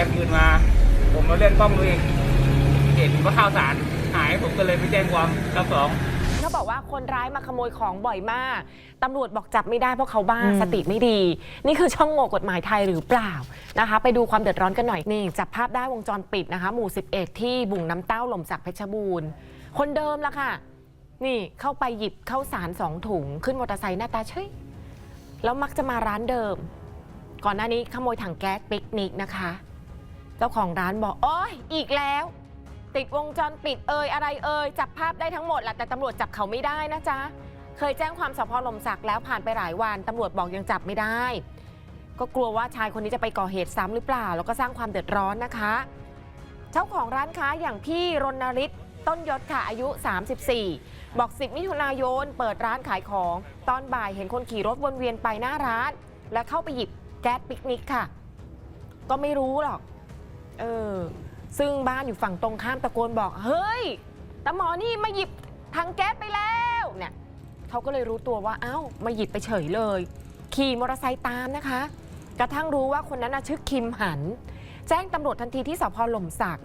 ก๊สคืนมา ผมมาเล่นกล้องดูเองเห็นว่าข้าวสารหายผมก็เลยไปแจ้งความรอบสองเขาบอกว่าคนร้ายมาขโมยของบ่อยมากตำรวจบอกจับไม่ได้เพราะเขาบ้าอืมสติไม่ดี นี่คือช่องโง่กฎหมายไทยหรือเปล่านะคะ ไปดูความเดือดร้อนกันหน่อยนี่จับภาพได้วงจรปิดนะคะ หมู่ 11 ที่บุ่งน้ำเต้าหล่มสักเพชรบูรณ์ คนเดิมละค่ะ นี่เข้าไปหยิบข้าวสารสองถุง ขึ้นมอเตอร์ไซค์หน้าตาเฉยแล้วมักจะมาร้านเดิม ก่อนหน้านี้ขโมยถังแก๊สปิกนิกนะคะ เจ้าของร้านบอกโอ้ยอีกแล้ว ติดวงจรปิดเอ่ยอะไรเอ่ยจับภาพได้ทั้งหมดแหละแต่ตำรวจจับเขาไม่ได้นะจ๊ะ เคยแจ้งความสพลมศักดิ์แล้วผ่านไปหลายวันตำรวจบอกยังจับไม่ได้ ก็กลัวว่าชายคนนี้จะไปก่อเหตุซ้ำหรือเปล่า แล้วก็สร้างความเดือดร้อนนะคะ เจ้าของร้านค้าอย่างพี่รณฤทธิ์ต้นยศค่ะอายุ 34 บอก 10 มิถุนายนเปิดร้านขายของ ตอนบ่ายเห็นคนขี่รถวนเวียนไปหน้าร้าน แล้วเข้าไปหยิบแก๊สปิกนิกค่ะ ก็ไม่รู้หรอก เออ ซึ่งบ้านอยู่ฝั่งตรงข้ามตะโกนบอก เฮ้ยตาหมอนี่มาหยิบถังแก๊สไปแล้วเนี่ยเขาก็เลยรู้ตัวว่าเอ้ามาหยิบไปเฉยเลย ขี่มอเตอร์ไซค์ตามนะคะ กระทั่งรู้ว่าคนนั้นน่ะชื่อคิมหัน แจ้งตำรวจทันทีที่สพหล่มสัก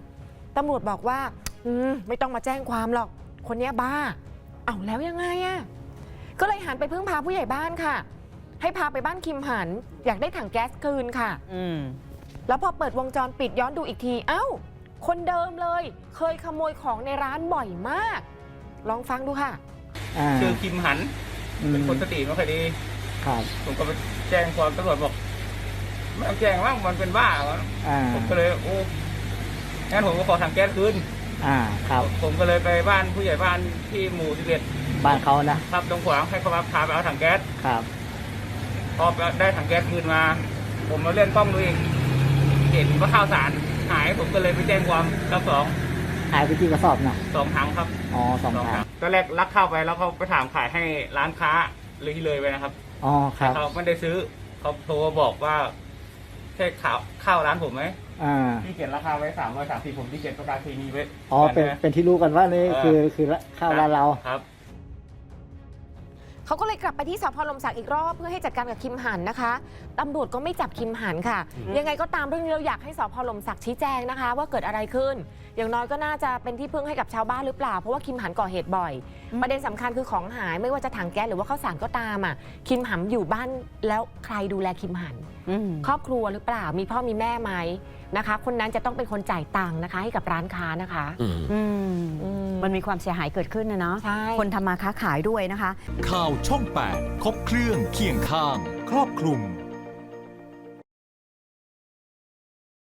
ตำรวจบอกว่าอืมไม่ต้องมาแจ้งความหรอก คนนี้บ้า เอาแล้วยังไงอะก็เลยหันไปพึ่งพาผู้ใหญ่บ้านค่ะ ให้พาไปบ้านคิมหัน อยากได้ถังแก๊สคืนค่ะอืม แล้วพอเปิดวงจรปิดย้อนดูอีกที เอ้า คนเดิมเลย เคยขโมยของในร้านบ่อยมาก ลองฟังดูค่ะ อ่าชื่อคิมหัน เป็นคนสอืมติไม่ค่อยดี ครับผมก็ไปแจ้งความตำรวจบอกไม่ต้องแจ้งว่ามันเป็นบ้าวะอ่าผมก็เลยโอ้งั้นผมก็ขอถังแก๊สคืนอ่าครับ ผมก็เลยไปบ้านผู้ใหญ่บ้านที่หมู่สิบเอ็ดบ้านเขานะครับตรงขวางให้เขามาพาไปเอาถังแก๊สครับ พอได้ถังแก๊สคืนมา ผมมาเล่นกล้องดูเอง เห็นว่าข้าวสารหายผมก็เลยไปแจ้งความรอบสองหายไปกี่กระสอบนะสองถังครับอ๋อสองถังตอนแรกลักเข้าไปแล้วเขาไปถามขายให้ร้านค้าเลยที่เลยไปนะครับอ๋อครับเขาไม่ได้ซื้อเขาโทรมาบอกว่าใช่ข่าวข้าวร้านผมไหมอ่าที่เขียนราคาไว้สามร้อยสามสิบผมที่เขียนประกาศเคมีไว้อ๋อเป็นนะเป็นที่รู้กันว่านี่เออคือคือข้าวร้านเราครับ เขาก็เลยกลับไปที่สพลมศักดิ์อีกรอบเพื่อให้จัดการกับคิมหันนะคะตำรวจก็ไม่จับคิมหันค่ะ ยังไงก็ตามเรื่องนี้เราอยากให้สพลมศักดิ์ชี้แจงนะคะ ว่าเกิดอะไรขึ้น อย่างน้อยก็น่าจะเป็นที่พึ่งให้กับชาวบ้านหรือเปล่าเพราะว่าคิมหันก่อเหตุบ่อย ประเด็นสำคัญคือของหายไม่ว่าจะถังแก๊สหรือว่าข้าวสารก็ตามอะคิมหันอยู่บ้านแล้วใครดูแลคิมหันอืมครอบครัวหรือเปล่ามีพ่อมีแม่ไหมนะคะ คนนั้นจะต้องเป็นคนจ่ายตังค์นะคะ ให้กับร้านค้านะคะ อืมอืมอืม มันมีความเสียหายเกิดขึ้นนะเนาะใช่ คนทำมาค้าขายด้วยนะคะ ข่าวช่อง 8 ครบเครื่องเคียงข้าง ครอบคลุม